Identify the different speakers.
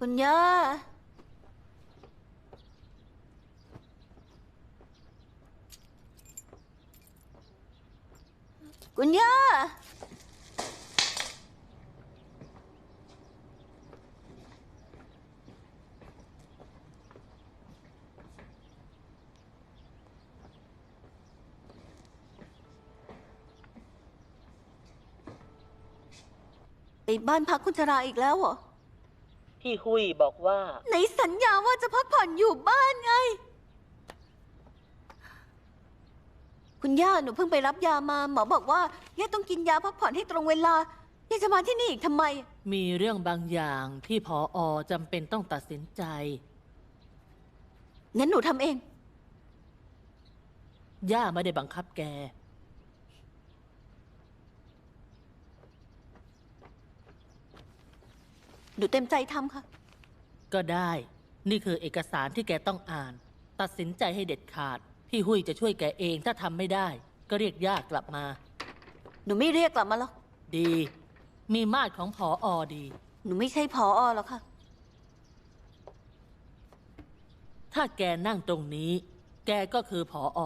Speaker 1: คุณย่า คุณย่าไอ้บ้านพักคุณชราอีกแล้วเหรอ
Speaker 2: พี่หุยบอกว่า
Speaker 1: ไหนสัญญาว่าจะพักผ่อนอยู่บ้านไง คุณย่าหนูเพิ่งไปรับยามาหมอบอกว่าย่าต้องกินยาพักผ่อนให้ตรงเวลาย่าจะมาที่นี่อีกทำไม
Speaker 2: มีเรื่องบางอย่างที่พออจำเป็นต้องตัดสินใจ
Speaker 1: งั้นหนูทำเอง
Speaker 2: ย่าไม่ได้บังคับแก
Speaker 1: หนูเต็มใจทำค่ะ
Speaker 2: ก็ได้ นี่คือเอกสารที่แกต้องอ่าน ตัดสินใจให้เด็ดขาด พี่หุยจะช่วยแกเองถ้าทำไม่ได้ ก็เรียกย่ากลับมา
Speaker 1: หนูไม่เรียกกลับมาหรอก
Speaker 2: ดี มีมาดของพออดี
Speaker 1: หนูไม่ใช่พออหรอกค่ะ
Speaker 2: ถ้าแกนั่งตรงนี้ แกก็คือพออ